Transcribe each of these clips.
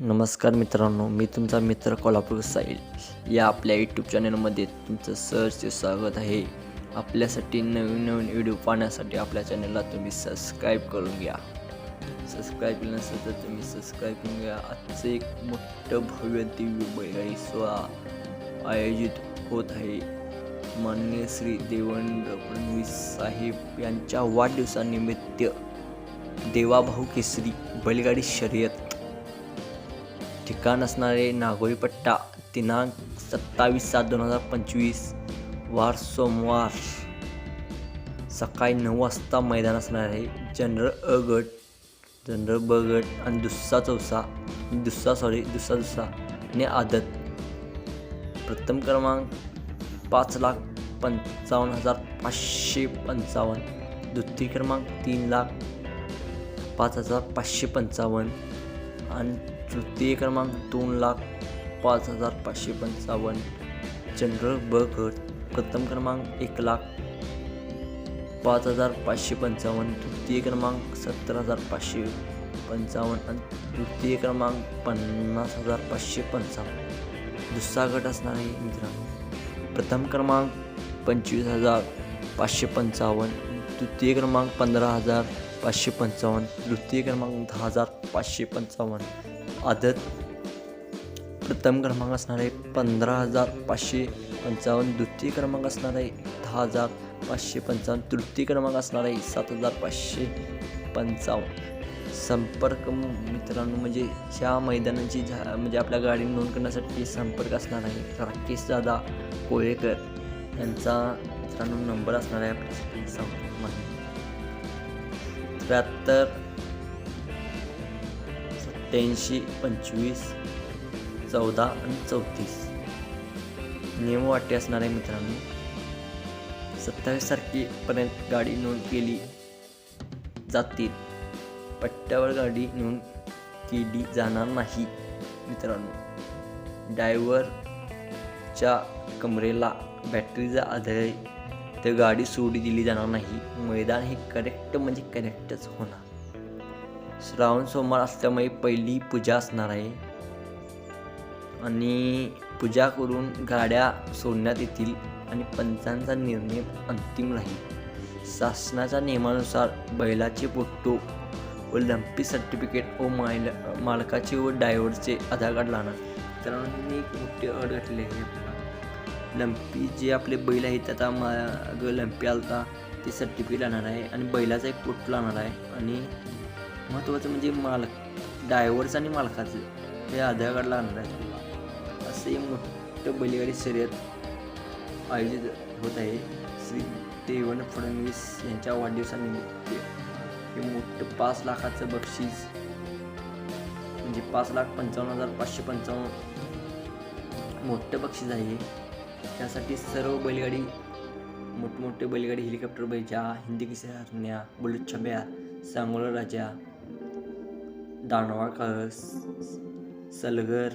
नमस्कार मित्रांनो मी तुमचा मित्र कोल्हापूर साईल या आपल्या यूट्यूब चॅनलमध्ये तुमचं सहर्ष स्वागत आहे. आपल्यासाठी नवीन नवीन व्हिडिओ पाहण्यासाठी आपल्या चॅनलला तुम्ही सबस्क्राईब करून घ्या. सबस्क्राईब केलं नसेल तर तुम्ही सबस्क्राईब करून घ्या. आजचं एक मोठं भव्य दिव्य बैलगाडी सोहळा आयोजित होत आहे. माननीय श्री देवेंद्र फडणवीस साहेब यांच्या वाढदिवसानिमित्त देवाभाऊ केसरी बैलगाडी शर्यत ठिकाण असणारे नागोळीपट्टा दिनांक सत्तावीस सात दोन हजार पंचवीस वार सोमवार सकाळी नऊ वाजता मैदान असणार आहे. जनरल अ गट जनरल ब गट आणि दुसरा चौसा दुसरा सॉरी दुसरा दुसरा आणि आदत. प्रथम क्रमांक पाच लाख पंचावन्न हजार पाचशे पंचावन्न. द्वितीय क्रमांक तीन लाख पाच हजार पाचशे पंचावन्न. आणि तृतीय क्रमांक दोन लाख पाच हजार पाचशे पंचावन्न. जनरल ब गट प्रथम क्रमांक एक लाख पाच हजार पाचशे पंचावन्न. तृतीय क्रमांक सत्तर हजार पाचशे पंचावन्न आणि तृतीय क्रमांक पन्नास हजार पाचशे पंचावन्न. दुसरा गट असणार आहे मित्रांनो प्रथम क्रमांक पंचवीस हजार पाचशे पंचावन्न. तृतीय क्रमांक पंधरा हजार पाचशे पंचावन्न. तृतीय क्रमांक दहा हजार पाचशे पंचावन्न. आदत प्रथम क्रमांक असणार आहे पंधरा हजार पाचशे पंचावन्न. द्वितीय क्रमांक असणार आहे दहा हजार पाचशे पंचावन्न. तृतीय क्रमांक असणार आहे सात हजार पाचशे पंचावन्न. संपर्क मित्रांनो म्हणजे ह्या मैदानाची झा म्हणजे आपल्या गाडी नोंद करण्यासाठी संपर्क असणार आहे राकेश दादा कोळेकर. यांचा मित्रांनो नंबर असणार आहे आपल्यासाठी संपर्क त्र्याहत्तर सत्याऐंशी पंचवीस चौदा आणि चौतीस. नियम वाटे असणार आहे मित्रांनो. सत्तावीस तारखेपर्यंत गाडी नोंद केली जातील. पट्ट्यावर गाडी नोंद केली जाणार नाही मित्रांनो. ड्रायव्हरच्या कमरेला बॅटरीचा आधार आहे. तर गाडी सोडी दिली जाणार नाही. मैदान हे करेक्ट म्हणजे करेक्टच होणार. श्रावण सोमवार असल्यामुळे पहिली पूजा असणार आहे. आणि पूजा करून गाड्या सोडण्यात येतील आणि पंचांचा निर्णय अंतिम राहील. शासनाच्या नियमानुसार बैलाचे फोटो व लंपी सर्टिफिकेट व मायल मालकाचे व ड्रायव्हरचे आधार कार्ड लागणार मित्रांनो ही एक मोठी अड घातली आहे आपल्याला. लंपी जे आपले बैल आहेत आता माग लंपी आलता ते सर्टिफिकेट लागणार आहे आणि बैलाचा एक फोटो लागणार आहे. आणि महत्त्वाचं म्हणजे मालक. डायव्हर्स आणि मालकाचं. हे आधार कार्ड लागणार आहे. आपल्याला असे मोठं बैलगाडी शर्यत आयोजित होत आहे. श्री देवेंद्र फडणवीस यांच्या वाढदिवसानिमित्त. हे मोठं पाच लाखाचं बक्षीस. म्हणजे पाच लाख पंचावन्न हजार पाचशे पंचावन्न मोठं बक्षीस आहे. त्यासाठी सर्व बैलगाडी मोठमोठे बैलगाडी हेलिकॉप्टर बैजा हिंदी किसे हरण्या बुलेट छब्या सांगोला राजा दानवा कळस सलगर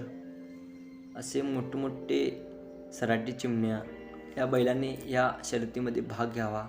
असे मोठमोठे सराटी चिमण्या या बैलांनी या शर्यतीमध्ये भाग घ्यावा.